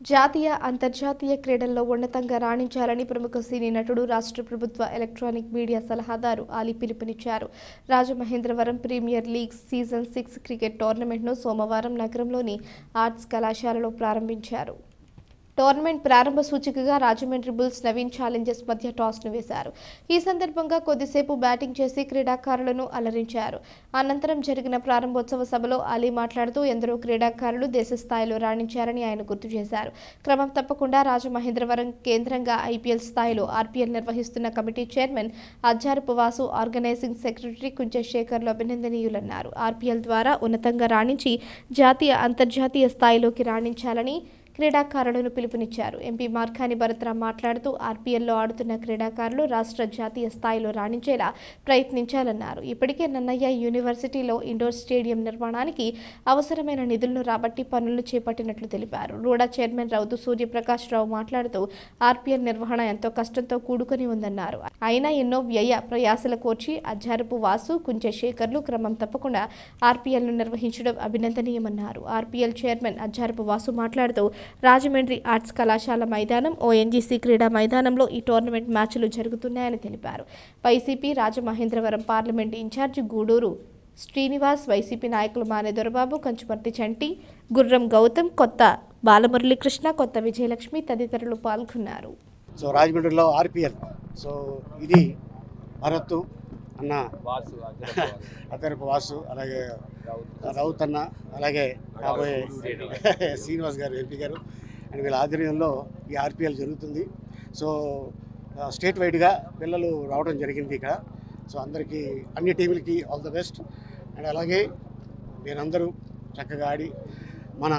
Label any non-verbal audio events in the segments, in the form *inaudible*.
జాతీయ అంతర్జాతీయ క్రీడల్లో ఉన్నతంగా రాణించాలని ప్రముఖ సినీ నటుడు రాష్ట్ర ప్రభుత్వ ఎలక్ట్రానిక్ మీడియా సలహాదారు ఆలీ పిలుపునిచ్చారు. Rajamahendravaram premier league season six cricket టోర్నమెంట్ను సోమవారం నగరంలోని ఆర్ట్స్ కళాశాలలో ప్రారంభించారు. టోర్నమెంట్ ప్రారంభ సూచికగా రాజమండ్రి బుల్స్ నవీన్ ఛాలెంజర్స్ మధ్య టాస్ను వేశారు. ఈ సందర్భంగా కొద్దిసేపు బ్యాటింగ్ చేసి క్రీడాకారులను అలరించారు. అనంతరం జరిగిన ప్రారంభోత్సవ సభలో అలీ మాట్లాడుతూ ఎందరో క్రీడాకారులు దేశ స్థాయిలో రాణించారని ఆయన గుర్తు చేశారు. క్రమం తప్పకుండా రాజమహేంద్రవరం కేంద్రంగా ఐపీఎల్ స్థాయిలో ఆర్పీఎల్ నిర్వహిస్తున్న committee chairman Ajjarapu Vasu organising secretary కుంచశేఖర్లు అభినందనీయులన్నారు. ఆర్పీఎల్ ద్వారా ఉన్నతంగా రాణించి జాతీయ అంతర్జాతీయ స్థాయిలోకి రాణించాలని క్రీడాకారులను పిలుపునిచ్చారు. ఎంపీ మార్కాని భరత్రా మాట్లాడుతూ ఆర్పీఎల్లో ఆడుతున్న క్రీడాకారులు రాష్ట్ర జాతీయ స్థాయిలో రాణించేలా ప్రయత్నించాలన్నారు. ఇప్పటికే నన్నయ్య యూనివర్సిటీలో ఇండోర్ స్టేడియం నిర్మాణానికి అవసరమైన నిధులను రాబట్టి పనులు చేపట్టినట్లు తెలిపారు. రూడా చైర్మన్ రౌతు సూర్యప్రకాష్ రావు మాట్లాడుతూ ఆర్పీఎల్ నిర్వహణ ఎంతో కష్టంతో కూడుకొని ఉందన్నారు. అయినా ఎన్నో వ్యయ ప్రయాసల కోర్చి అజ్జారపు వాసు కుంచె శేఖర్లు క్రమం తప్పకుండా ఆర్పీఎల్ను నిర్వహించడం అభినందనీయమన్నారు. ఆర్పీఎల్ చైర్మన్ అజ్జారపు వాసు మాట్లాడుతూ రాజమండ్రి ఆర్ట్స్ కళాశాల మైదానం ఓఎన్జీసీ క్రీడా మైదానంలో ఈ టోర్నమెంట్ మ్యాచ్లు జరుగుతున్నాయని తెలిపారు. YCP Rajamahendravaram parliament incharge Guduru Srinivas YCP నాయకులు మానే దొరబాబు కంచుమర్తి చంటి గుర్రం గౌతమ్ కొత్త బాలమురళీకృష్ణ కొత్త విజయలక్ష్మి తదితరులు పాల్గొన్నారు. సో రాజమండ్రిలో ఆర్పిఎల్. సో ఇది భరత్ అన్న. అతనికి వాసు. అలాగే రౌత్. అన్న అలాగే కాబోయే *laughs* శ్రీనివాస్. గారు ఎంపీ గారు. అండ్ వీళ్ళ ఆధ్వర్యంలో ఈ ఆర్పిఎల్ జరుగుతుంది. సో స్టేట్ వైడ్గా పిల్లలు రావడం జరిగింది ఇక్కడ. సో అందరికీ అన్ని టీములకి ఆల్ ద బెస్ట్. అండ్ అలాగే మీరందరూ చక్కగా ఆడి మన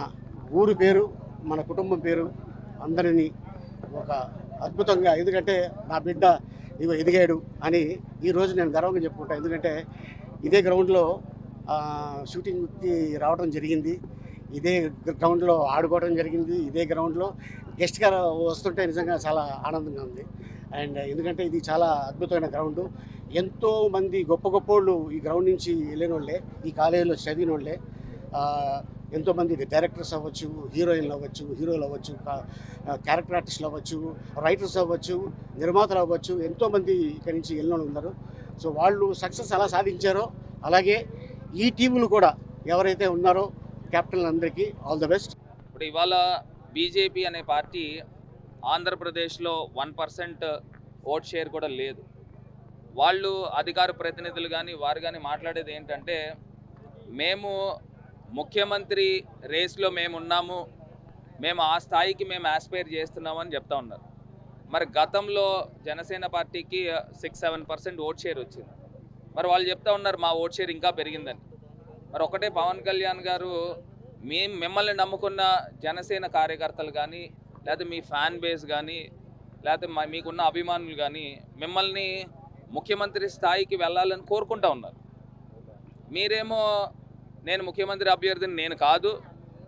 ఊరు పేరు మన కుటుంబం పేరు అందరినీ ఒక అద్భుతంగా ఎందుకంటే నా బిడ్డ ఇగో ఎదిగాడు అని ఈరోజు నేను గర్వంగా చెప్పుకుంటాను ఎందుకంటే ఇదే గ్రౌండ్లో షూటింగ్కి రావడం జరిగింది. ఇదే గ్రౌండ్లో ఆడుకోవడం జరిగింది. ఇదే గ్రౌండ్లో గెస్ట్గా వస్తుంటే నిజంగా చాలా ఆనందంగా ఉంది. అండ్ ఎందుకంటే ఇది చాలా అద్భుతమైన గ్రౌండ్ ఎంతో మంది గొప్ప గొప్ప వాళ్ళు ఈ గ్రౌండ్ నుంచి వెళ్ళిన వాళ్ళే ఈ కాలేజీలో చదివిన వాళ్ళే ఎంతోమంది డైరెక్టర్స్ అవ్వచ్చు హీరోయిన్లు అవ్వచ్చు హీరోలు అవ్వచ్చు క్యారెక్టర్ ఆర్టిస్టులు అవ్వచ్చు రైటర్స్ అవ్వచ్చు నిర్మాతలు అవ్వచ్చు ఎంతోమంది ఇక్కడి నుంచి వెళ్ళిన ఉన్నారు. సో వాళ్ళు సక్సెస్ ఎలా సాధించారో అలాగే ఈ టీములు కూడా ఎవరైతే ఉన్నారో కెప్టెన్ అందరికీ ఆల్ ద బెస్ట్. ఇప్పుడు ఇవాళ బీజేపీ అనే పార్టీ ఆంధ్రప్రదేశ్లో వన్ పర్సెంట్ ఓట్ షేర్ కూడా లేదు. వాళ్ళు అధికార ప్రతినిధులు కానీ వారు కానీ మాట్లాడేది ఏంటంటే మేము ముఖ్యమంత్రి రేస్లో మేము ఉన్నాము మేము ఆ స్థాయికి మేము ఆస్పైర్ చేస్తున్నామని చెప్తా ఉన్నారు. మరి గతంలో జనసేన పార్టీకి six seven percent vote share వచ్చింది. మరి వాళ్ళు చెప్తా ఉన్నారు మా ఓట్ షేర్ ఇంకా పెరిగిందని. మరి ఒకటే పవన్ కళ్యాణ్ గారు మేము మిమ్మల్ని నమ్ముకున్న జనసేన కార్యకర్తలు కానీ లేకపోతే మీ ఫ్యాన్ బేస్ కానీ లేకపోతే మా మీకున్న అభిమానులు కానీ మిమ్మల్ని ముఖ్యమంత్రి స్థాయికి వెళ్ళాలని కోరుకుంటా ఉన్నారు. మీరేమో నేను ముఖ్యమంత్రి అభ్యర్థిని నేను కాదు.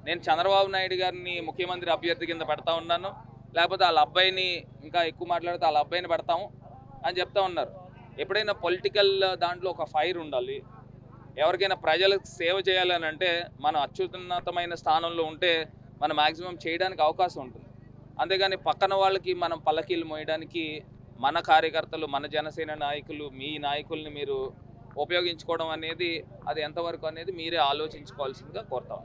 నేను చంద్రబాబు నాయుడు గారిని ముఖ్యమంత్రి అభ్యర్థి కింద పెడతా ఉన్నాను. లేకపోతే వాళ్ళ అబ్బాయిని ఇంకా ఎక్కువ మాట్లాడితే వాళ్ళ అబ్బాయిని పెడతాము అని చెప్తా ఉన్నారు. ఎప్పుడైనా పొలిటికల్ దాంట్లో ఒక ఫైర్ ఉండాలి. ఎవరికైనా ప్రజలకు సేవ చేయాలని అంటే మనం అత్యున్నతమైన స్థానంలో ఉంటే మనం మ్యాక్సిమం చేయడానికి అవకాశం ఉంటుంది. అంతేగాని పక్కన వాళ్ళకి మనం పల్లకీలు మోయడానికి మన కార్యకర్తలు మన జనసేన నాయకులు మీ నాయకుల్ని మీరు ఉపయోగించుకోవడం అనేది అది ఎంతవరకు అనేది మీరే ఆలోచించుకోవాల్సిందిగా కోరుతా